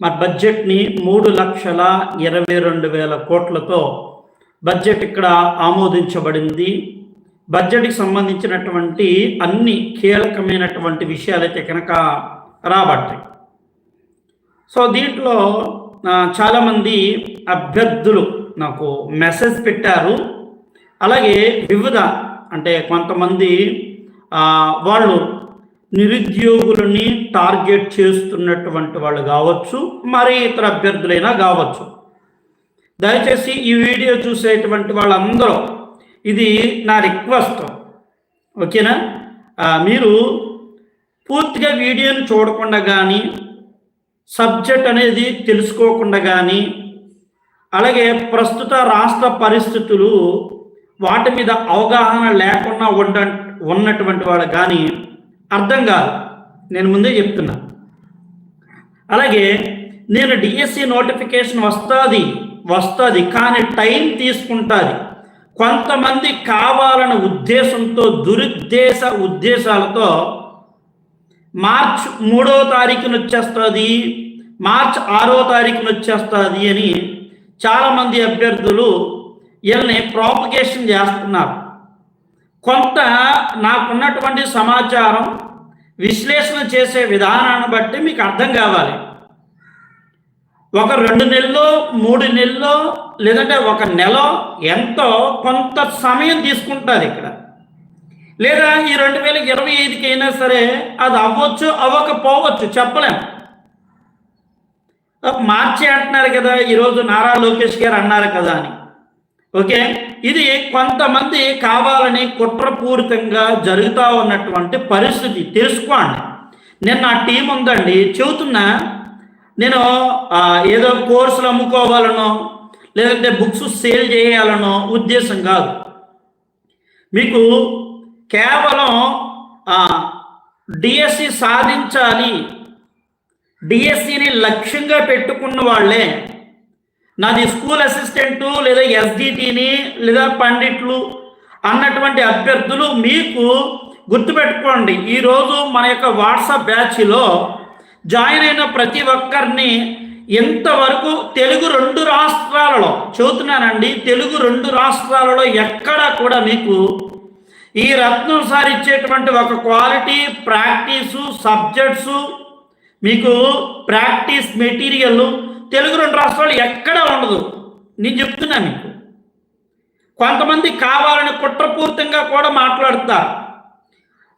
మా బడ్జెట్ని మూడు లక్షల ఇరవై రెండు వేల కోట్లతో బడ్జెట్ ఇక్కడ ఆమోదించబడింది. బడ్జెట్కి సంబంధించినటువంటి అన్ని కీలకమైనటువంటి విషయాలైతే కనుక రాబట్టాయి. సో దీంట్లో చాలామంది అభ్యర్థులు నాకు మెసేజ్ పెట్టారు. అలాగే వివిధ అంటే కొంతమంది వాళ్ళు నిరుద్యోగులని టార్గెట్ చేస్తున్నటువంటి వాళ్ళు కావచ్చు మరి ఇతర అభ్యర్థులైనా కావచ్చు. దయచేసి ఈ వీడియో చూసేటువంటి వాళ్ళందరూ ఇది నా రిక్వెస్ట్. ఓకేనా? మీరు పూర్తిగా వీడియోని చూడకుండా కానీ సబ్జెక్ట్ అనేది తెలుసుకోకుండా కానీ అలాగే ప్రస్తుత రాష్ట్ర పరిస్థితులు వాటి మీద అవగాహన లేకుండా ఉండ ఉన్నటువంటి వాళ్ళు కానీ అర్థం కాదు. నేను ముందే చెప్తున్నా. అలాగే నేను డిఎస్సి నోటిఫికేషన్ వస్తుంది వస్తుంది కానీ టైం తీసుకుంటుంది. కొంతమంది కావాలన్న ఉద్దేశంతో దురుద్దేశ ఉద్దేశాలతో మార్చ్ మూడో తారీఖున వచ్చేస్తుంది మార్చ్ ఆరో తారీఖున వచ్చేస్తుంది అని చాలామంది అభ్యర్థులు వీళ్ళని ప్రాపగేషన్ చేస్తున్నారు. కొంత నాకున్నటువంటి సమాచారం విశ్లేషణ చేసే విధానాన్ని బట్టి మీకు అర్థం కావాలి. ఒక రెండు నెలల్లో మూడు నెలల్లో లేదంటే ఒక నెల ఎంతో కొంత సమయం తీసుకుంటుంది ఇక్కడ. లేదా ఈ రెండు వేల ఇరవై ఐదుకి అయినా సరే అది అవ్వచ్చు అవ్వకపోవచ్చు చెప్పలేం. మార్చి అంటున్నారు కదా ఈరోజు నారా లోకేష్ గారు అన్నారు కదా అని. ఓకే? ఇది కొంతమంది కావాలని కుట్రపూరితంగా జరుగుతూ ఉన్నటువంటి పరిస్థితి. తెలుసుకోండి. నేను నా టీం ఉందండి. చెబుతున్నా నేను ఏదో కోర్సులు అమ్ముకోవాలనో లేదంటే బుక్స్ సేల్ చేయాలనో ఉద్దేశం కాదు. మీకు కేవలం డిఎస్సి సాధించాలి డిఎస్సిని లక్ష్యంగా పెట్టుకున్న వాళ్ళే. నాది స్కూల్ అసిస్టెంటు లేదా ఎస్డిటిని లేదా పండిట్లు అన్నటువంటి అభ్యర్థులు మీకు గుర్తుపెట్టుకోండి. ఈరోజు మన యొక్క వాట్సాప్ బ్యాచ్లో జాయిన్ అయిన ప్రతి ఒక్కరిని ఇంతవరకు తెలుగు రెండు రాష్ట్రాలలో చెబుతున్నానండి తెలుగు రెండు రాష్ట్రాలలో ఎక్కడా కూడా మీకు ఈ రత్నం సార్ ఇచ్చేటువంటి ఒక క్వాలిటీ ప్రాక్టీసు సబ్జెక్ట్సు మీకు ప్రాక్టీస్ మెటీరియల్ తెలుగు రెండు రాష్ట్రాలు ఎక్కడా ఉండదు. నేను చెప్తున్నా మీకు. కొంతమంది కావాలని కుట్రపూరితంగా కూడా మాట్లాడతారు.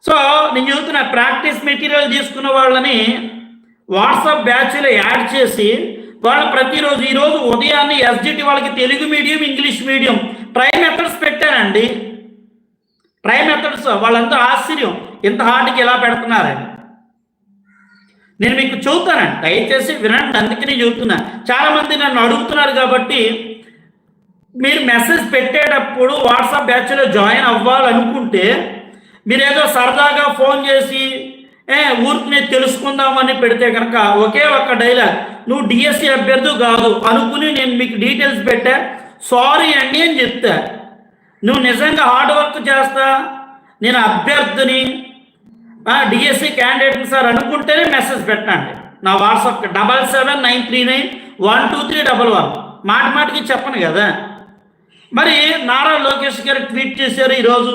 సో నేను చెబుతున్నా ప్రాక్టీస్ మెటీరియల్ తీసుకున్న వాళ్ళని వాట్సాప్ బ్యాచ్లో యాడ్ చేసి వాళ్ళు ప్రతిరోజు ఈరోజు ఉదయాన్నే ఎస్జిటి వాళ్ళకి Telugu medium English medium try methods పెట్టానండి. ట్రై మెథడ్స్ వాళ్ళంతా ఆశ్చర్యం. ఇంత హార్డ్కి ఎలా పెడుతున్నారని. నేను మీకు చూస్తానండి దయచేసి వినండి అందుకని చెబుతున్నా. చాలామంది నన్ను అడుగుతున్నారు కాబట్టి మీరు మెసేజ్ పెట్టేటప్పుడు వాట్సాప్ బ్యాచ్లో జాయిన్ అవ్వాలనుకుంటే మీరు ఏదో సరదాగా ఫోన్ చేసి ఏ ఊరికి తెలుసుకుందామని పెడితే కనుక ఒకే ఒక్క డైలాగ్ నువ్వు డిఎస్సి అభ్యర్థి కాదు అనుకుని నేను మీకు డీటెయిల్స్ పెట్టా. సారీ అండి అని చెప్తా. నువ్వు నిజంగా హార్డ్ వర్క్ చేస్తా. నేను అభ్యర్థిని. డిఎస్సి క్యాండిడేట్ సార్ అనుకుంటేనే మెసేజ్ పెట్టండి నా WhatsApp double seven nine three nine one two three double one మాట మాటికి చెప్పను కదా. మరి నారా లోకేష్ గారు ట్వీట్ చేశారు ఈరోజు.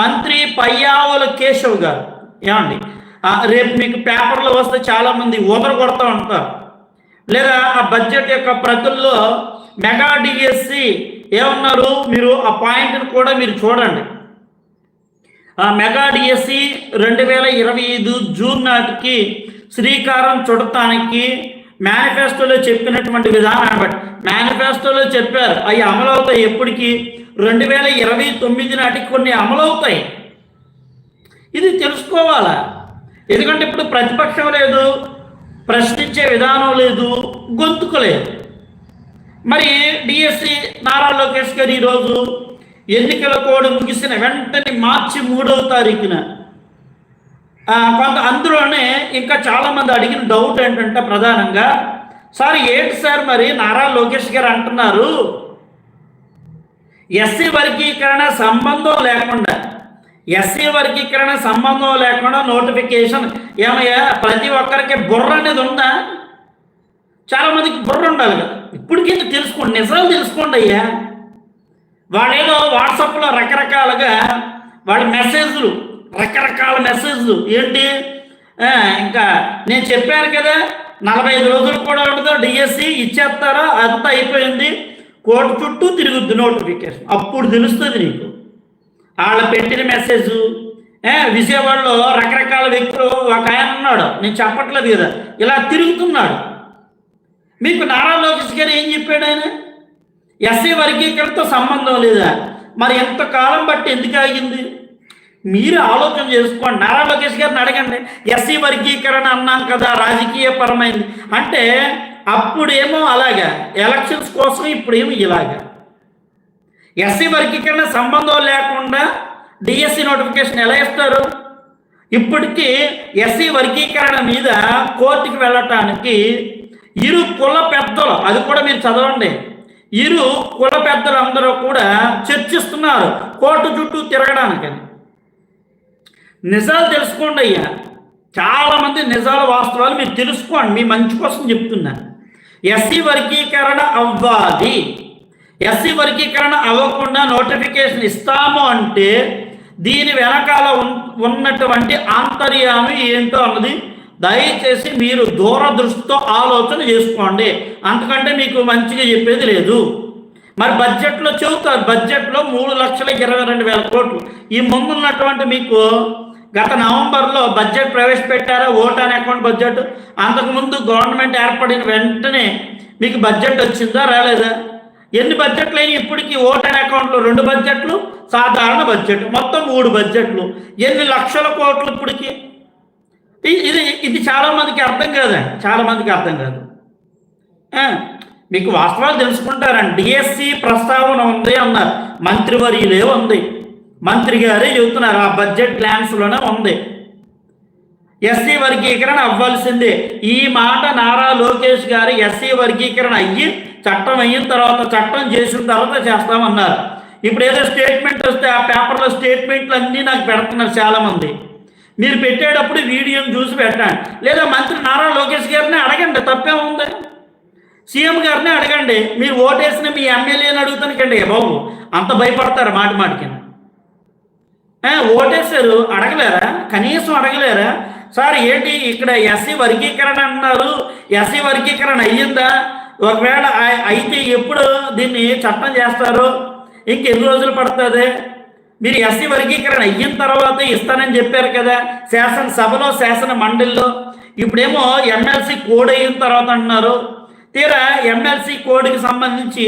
మంత్రి పయ్యావుల కేశవ్ గారు. ఏమండి? రేపు మీకు పేపర్లో వస్తే చాలామంది ఊదర కొడతా ఉంటారు. లేదా ఆ బడ్జెట్ యొక్క ప్రతుల్లో మెగా డిఎస్సి ఏమన్నారు? మీరు ఆ పాయింట్ని కూడా మీరు చూడండి. మెగా డిఎస్సి రెండు వేల ఇరవై ఐదు జూన్ నాటికి శ్రీకారం చుడటానికి మేనిఫెస్టోలో చెప్పినటువంటి విధానాన్ని బట్టి మేనిఫెస్టోలో చెప్పారు అవి అమలవుతాయి ఎప్పటికి? రెండు వేల ఇరవై తొమ్మిది నాటికి కొన్ని అమలవుతాయి ఇది తెలుసుకోవాలా? ఎందుకంటే ఇప్పుడు ప్రతిపక్షం లేదు ప్రశ్నించే విధానం లేదు గొంతుకు లేదు. మరి డిఎస్సి నారా లోకేష్ గారు ఈరోజు ఎన్నికల కోడ్ ముగిసిన వెంటనే మార్చి మూడవ తారీఖున. కొంత అందులోనే ఇంకా చాలామంది అడిగిన డౌట్ ఏంటంటే ప్రధానంగా సార్ ఏంటి సార్ మరి నారా లోకేష్ గారు అంటున్నారు? ఎస్సీ వర్గీకరణ సంబంధం లేకుండా ఎస్సీ వర్గీకరణ సంబంధం లేకుండా నోటిఫికేషన్ ఏమయ్యా ప్రతి ఒక్కరికి బుర్ర అనేది ఉందా? చాలామందికి బుర్ర ఉండాలి కదా ఇప్పటికీ తెలుసుకోండి నిజాలు తెలుసుకోండి అయ్యా. వాళ్ళేదో వాట్సాప్లో రకరకాలుగా వాళ్ళ మెసేజ్లు రకరకాల మెసేజ్లు ఏంటి? ఇంకా నేను చెప్పాను కదా నలభై ఐదు రోజులు కూడా ఉండదు డిఎస్సి ఇచ్చేస్తారా? అంతా అయిపోయింది. కోర్టు చుట్టూ తిరుగుద్ది నోటిఫికేషన్ అప్పుడు తెలుస్తుంది నీకు. వాళ్ళ పెట్టిన మెసేజ్ విజయవాడలో రకరకాల వ్యక్తులు ఒక ఆయన ఉన్నాడు. నేను చెప్పట్లేదు కదా. ఇలా తిరుగుతున్నాడు. మీకు నారా లోకేష్ గారు ఏం చెప్పాడు ఆయన? ఎస్సీ వర్గీకరణతో సంబంధం లేదా? మరి ఎంతకాలం బట్టి ఎందుకు ఆగింది? మీరు ఆలోచన చేసుకోండి. నారా లోకేష్ గారిని అడగండి. ఎస్సీ వర్గీకరణ అన్నాం కదా రాజకీయ పరమైంది అంటే అప్పుడేమో అలాగా ఎలక్షన్స్ కోసం ఇప్పుడేమో ఇలాగా. ఎస్సీ వర్గీకరణ సంబంధం లేకుండా డిఎస్సి నోటిఫికేషన్ ఎలా ఇస్తారు? ఇప్పటికీ ఎస్సీ వర్గీకరణ మీద కోర్టుకి వెళ్ళటానికి ఇరు కుల పెద్దలు అది కూడా మీరు చదవండి. ఇరు కుల పెద్దలందరూ కూడా చర్చిస్తున్నారు. కోర్టు చుట్టూ తిరగడానికి. నిజాలు తెలుసుకోండి అయ్యా. చాలామంది నిజాల వాస్తవాలు మీరు తెలుసుకోండి. మీ మంచి కోసం చెప్తున్నాను ఎస్సీ వర్గీకరణ అవ్వాలి. ఎస్సీ వర్గీకరణ అవ్వకుండా నోటిఫికేషన్ ఇస్తాము అంటే దీని వెనకాల ఉన్నటువంటి ఆంతర్యామి ఏంటో అన్నది దయచేసి మీరు దూరదృష్టితో ఆలోచన చేసుకోండి. అంతకంటే మీకు మంచిగా చెప్పేది లేదు. మరి బడ్జెట్లో చెబుతారు బడ్జెట్లో మూడు లక్షల ఇరవై రెండు వేల కోట్లు. ఈ ముందున్నటువంటి మీకు గత నవంబర్లో budget ప్రవేశపెట్టారా? Vote on account budget? అంతకుముందు గవర్నమెంట్ ఏర్పడిన వెంటనే మీకు బడ్జెట్ వచ్చిందా రాలేదా? ఎన్ని బడ్జెట్లు అయినా ఇప్పటికీ? ఓటాన్ అకౌంట్లో రెండు బడ్జెట్లు సాధారణ బడ్జెట్ మొత్తం మూడు బడ్జెట్లు. ఎన్ని లక్షల కోట్లు ఇప్పటికి? ఇది ఇది చాలా మందికి అర్థం కాదండి చాలా మందికి అర్థం కాదు. మీకు వాస్తవాలు తెలుసుకుంటారండి డిఎస్సి ప్రస్తావన ఉంది అన్నారు. మంత్రివర్యులే ఉంది. మంత్రి గారే చెబుతున్నారు ఆ బడ్జెట్ ప్లాన్స్లోనే ఉంది. ఎస్సీ వర్గీకరణ అవ్వాల్సిందే. ఈ మాట నారా లోకేష్ గారు ఎస్సీ వర్గీకరణ అయ్యి చట్టం అయిన తర్వాత చట్టం చేసిన తర్వాత చేస్తామన్నారు. ఇప్పుడు ఏదో స్టేట్మెంట్ వస్తే ఆ పేపర్లో స్టేట్మెంట్లు అన్నీ నాకు పెడుతున్నారు చాలామంది. మీరు పెట్టేటప్పుడు వీడియోని చూసి పెట్టండి. లేదా మంత్రి నారా లోకేష్ గారిని అడగండి తప్పే ఉంది. సీఎం గారిని అడగండి మీరు ఓటేసిన మీ ఎమ్మెల్యేని అడుగుతానికండి బాబు అంత భయపడతారు మాటి మాటికి. ఓటేశారు అడగలేరా? కనీసం అడగలేరా? సార్ ఏంటి ఇక్కడ ఎస్సీ వర్గీకరణ అన్నారు? ఎస్సీ వర్గీకరణ అయ్యిందా? ఒకవేళ అయితే ఎప్పుడు దీన్ని చట్టం చేస్తారు? ఇంకెన్ని రోజులు పడుతుంది? మీరు ఎస్సీ వర్గీకరణ అయిన తర్వాత ఇస్తానని చెప్పారు కదా శాసనసభలో శాసన మండలిలో. ఇప్పుడేమో ఎమ్మెల్సీ కోడ్ అయిన తర్వాత అంటున్నారు. తీరా ఎమ్మెల్సీ కోడ్కి సంబంధించి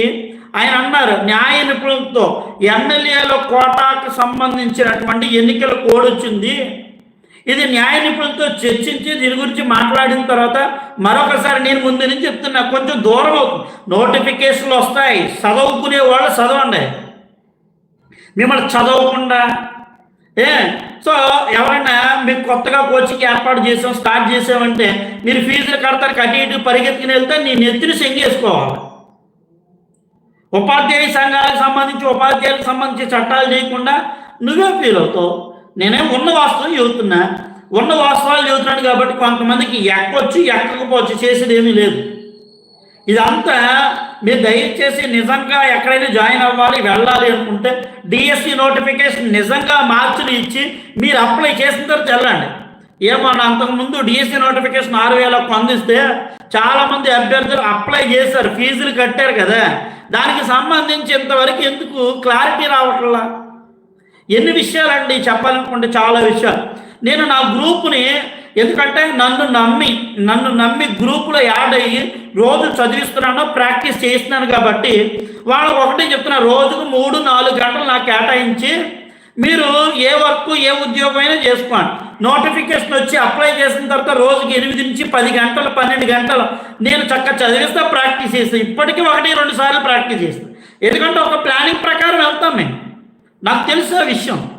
ఆయన అన్నారు న్యాయ నిపుణులతో ఎమ్మెల్యేల కోటాకు సంబంధించినటువంటి ఎన్నికల కోడ్ వచ్చింది. ఇది న్యాయ నిపుణులతో చర్చించి దీని గురించి మాట్లాడిన తర్వాత మరొకసారి నేను ముందు నుంచి చెప్తున్నా కొంచెం దూరం అవుతుంది. నోటిఫికేషన్లు వస్తాయి. చదువుకునే వాళ్ళు చదవండి. మిమ్మల్ని చదవకుండా. ఏ? సో ఎవరైనా మీకు కొత్తగా కోచింగ్ ఏర్పాటు చేసాం స్టార్ట్ చేసామంటే మీరు ఫీజులు కడతారు కట్టి ఇటు పరిగెత్తుకుని వెళ్తే నీ నెత్తిని సెంగేసుకోవాలి ఉపాధ్యాయ సంఘాలకు సంబంధించి ఉపాధ్యాయులకు సంబంధించి చట్టాలు చేయకుండా నువ్వే ఫీల్ అవుతావు. నేనే ఉన్న వాస్తవం చెబుతున్నా. ఉన్న వాస్తవాలు చదువుతున్నాను కాబట్టి కొంతమందికి ఎక్కొచ్చు ఎక్కకపోవచ్చు చేసేది ఏమీ లేదు. ఇదంతా మీరు దయచేసి నిజంగా ఎక్కడైనా జాయిన్ అవ్వాలి వెళ్ళాలి అనుకుంటే డిఎస్సి నోటిఫికేషన్ నిజంగా మార్చులు ఇచ్చి మీరు అప్లై చేసిన తర్వాత వెళ్ళండి. ఏమో అంతకుముందు డిఎస్సి నోటిఫికేషన్ ఆరు వేలకు అందిస్తే చాలామంది అభ్యర్థులు అప్లై చేశారు ఫీజులు కట్టారు కదా. దానికి సంబంధించి ఇంతవరకు ఎందుకు క్లారిటీ రావట్లా? ఎన్ని విషయాలండి చెప్పాలనుకుంటే చాలా విషయాలు. నేను నా గ్రూపుని ఎందుకంటే నన్ను నమ్మి నన్ను నమ్మి గ్రూపులో యాడ్ అయ్యి రోజు చదివిస్తున్నాను ప్రాక్టీస్ చేస్తున్నాను కాబట్టి వాళ్ళకి ఒకటే చెప్తున్నా రోజుకు మూడు నాలుగు గంటలు నాకు కేటాయించి మీరు ఏ వర్క్ ఏ ఉద్యోగం అయినా చేసుకోండి. నోటిఫికేషన్ వచ్చి అప్లై చేసిన తర్వాత రోజుకి ఎనిమిది నుంచి పది గంటలు పన్నెండు గంటలు నేను చక్కగా చదివిస్తా ప్రాక్టీస్ చేస్తాను ఇప్పటికీ ఒకటి రెండు సార్లు ప్రాక్టీస్ చేస్తాను ఎందుకంటే ఒక ప్లానింగ్ ప్రకారం వెళ్తాం మేము. నాకు తెలుసు ఆ విషయం.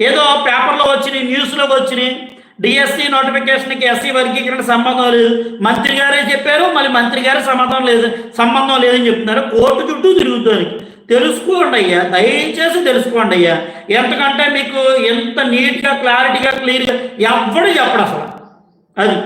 ఏదో పేపర్లో వచ్చినాయి న్యూస్లో వచ్చినాయి. డిఎస్సి నోటిఫికేషన్కి ఎస్సీ వర్గీకరణ సంబంధం లేదు. మంత్రి గారే చెప్పారు మళ్ళీ మంత్రి గారే సంబంధం లేదు. సంబంధం లేదని చెప్తున్నారు. కోర్టు చుట్టూ తిరుగుతుంది. తెలుసుకోండి అయ్యా. దయచేసి తెలుసుకోండి అయ్యా. ఎంతకంటే మీకు ఎంత నీట్గా క్లారిటీగా క్లియర్గా ఎవ్వడు చెప్పడు అసలు? అది.